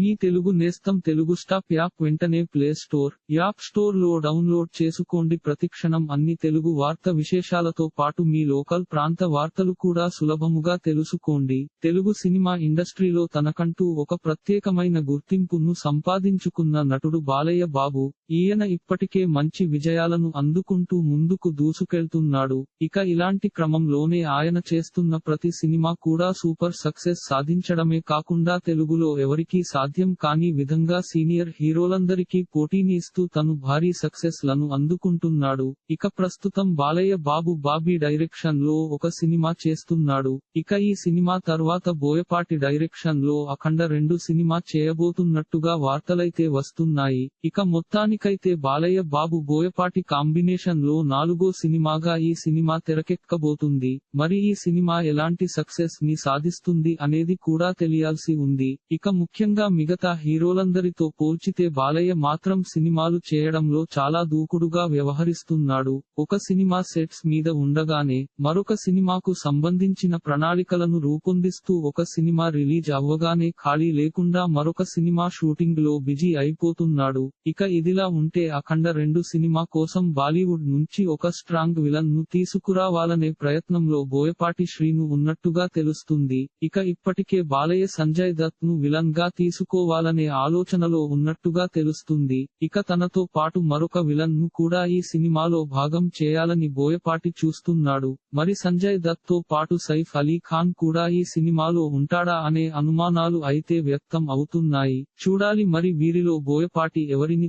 మీ తెలుగు నేస్తం Telugu stop app వెంటనే play store app స్టోర్లో డౌన్లోడ్ చేసుకోండి. ప్రతిక్షణం అన్ని తెలుగు వార్త విశేషాలతో పాటు మీ లోకల్ ప్రాంత వార్తలు కూడా సులభముగా తెలుసుకోండి. తెలుగు సినిమా ఇండస్ట్రీలో తనకంటూ ఒక ప్రత్యేకమైన గుర్తింపును సంపాదించుకున్న నటుడు బాలయ్య బాబు ఈయన ఇప్పటికే మంచి విజయాలను అందుకుంటూ ముందుకు దూసుకెళ్తున్నాడు. ఇక ఇలాంటి క్రమంలోనే ఆయన చేస్తున్న ప్రతి సినిమా కూడా సూపర్ సక్సెస్ సాధించడమే కాకుండా తెలుగులో ఎవరికీ సాధ్యం కాని విధంగా సీనియర్ హీరోలందరికీ పోటీని ఇస్తూ తను భారీ సక్సెస్లను అందుకుంటున్నాడు. ఇక ప్రస్తుతం బాలయ్య బాబు బాబీ డైరెక్షన్లో ఒక సినిమా చేస్తున్నాడు. ఇక ఈ సినిమా తర్వాత బోయపాటి డైరెక్షన్లో అఖండ రెండు సినిమా చేయబోతున్నట్టుగా వార్తలైతే వస్తున్నాయి. ఇక మొత్తానికి మొత్తానికైతే బాలయ్య బాబు బోయపాటి కాంబినేషన్లో నాలుగో సినిమాగా ఈ సినిమా తెరకెక్కబోతుంది. మరి ఈ సినిమా ఎలాంటి సక్సెస్ని సాధిస్తుంది అనేది కూడా తెలియాల్సి ఉంది. ఇక ముఖ్యంగా మిగతా హీరోలందరితో పోల్చితే బాలయ్య మాత్రం సినిమాలు చేయడంలో చాలా దూకుడుగా వ్యవహరిస్తున్నాడు. ఒక సినిమా సెట్స్ మీద ఉండగానే మరొక సినిమాకు సంబంధించిన ప్రణాళికలను రూపొందిస్తూ ఒక సినిమా రిలీజ్ అవ్వగానే ఖాళీ లేకుండా మరొక సినిమా షూటింగ్లో బిజీ అయిపోతున్నాడు. ఇక ఇదిలా ఉంటే అఖండ రెండు సినిమా కోసం బాలీవుడ్ నుంచి ఒక స్ట్రాంగ్ విలన్ను తీసుకురావాలనే ప్రయత్నంలో బోయపాటి శ్రీను ఉన్నట్టుగా తెలుస్తుంది. ఇక ఇప్పటికే బాలయ్య సంజయ్ దత్ను విలన్గా తీసుకోవాలనే ఆలోచనలో ఉన్నట్టుగా తెలుస్తుంది. ఇక తనతో పాటు మరొక విలన్ను కూడా ఈ సినిమాలో భాగం చేయాలని బోయపాటి చూస్తున్నాడు. మరి సంజయ్ దత్తో పాటు సైఫ్ అలీ ఖాన్ కూడా ఈ సినిమాలో ఉంటాడా అనే అనుమానాలు అయితే వ్యక్తం అవుతున్నాయి. చూడాలి మరి వీరిలో బోయపాటి ఎవరిని